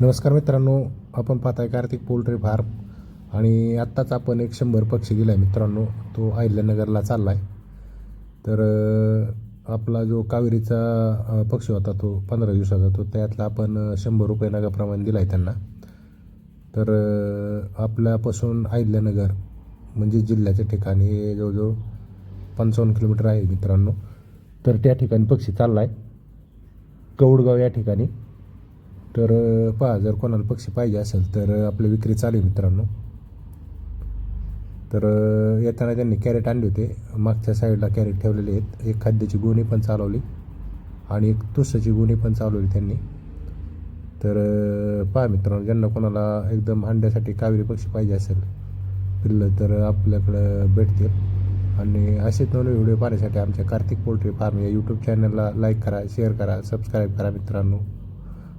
नमस्कार मित्रांनो आपण पाहताय कार्तिक पोल्ट्री फार्म आणि आत्ताच आपण एक शंभर पक्षी दिला आहे मित्रांनो तो अहिल्यानगरला चालला आहे तर आपला जो कावेरीचा पक्षी होता तो पंधरा दिवसाचा तो त्यातला आपण शंभर रुपये नगाप्रमाणे दिला आहे त्यांना. तर आपल्यापासून अहिल्यानगर म्हणजे जिल्ह्याच्या ठिकाणी हे जवळजवळ पंचावन्न किलोमीटर आहे मित्रांनो. तर त्या ठिकाणी पक्षी चालला आहे कौडगाव या ठिकाणी. तर पहा जर कोणाला पक्षी पाहिजे असेल तर आपलं आपली विक्री चालू आहे मित्रांनो. तर येताना त्यांनी कॅरेट आणले होते. मागच्या साईडला कॅरेट ठेवलेले आहेत. एक खाद्याची गोणी पण चालवली आणि एक तुसाची गोणी पण चालवली त्यांनी. तर पहा मित्रांनो ज्यांना कोणाला एकदम अंड्यासाठी कावेरी पक्षी पाहिजे असेल पिल्लं तर आपल्याकडं भेटतील. आणि असेच नवीन व्हिडिओ पाहण्यासाठी आमच्या कार्तिक पोल्ट्री फार्म या यूट्यूब चॅनलला लाईक करा शेअर करा सबस्क्राईब करा मित्रांनो.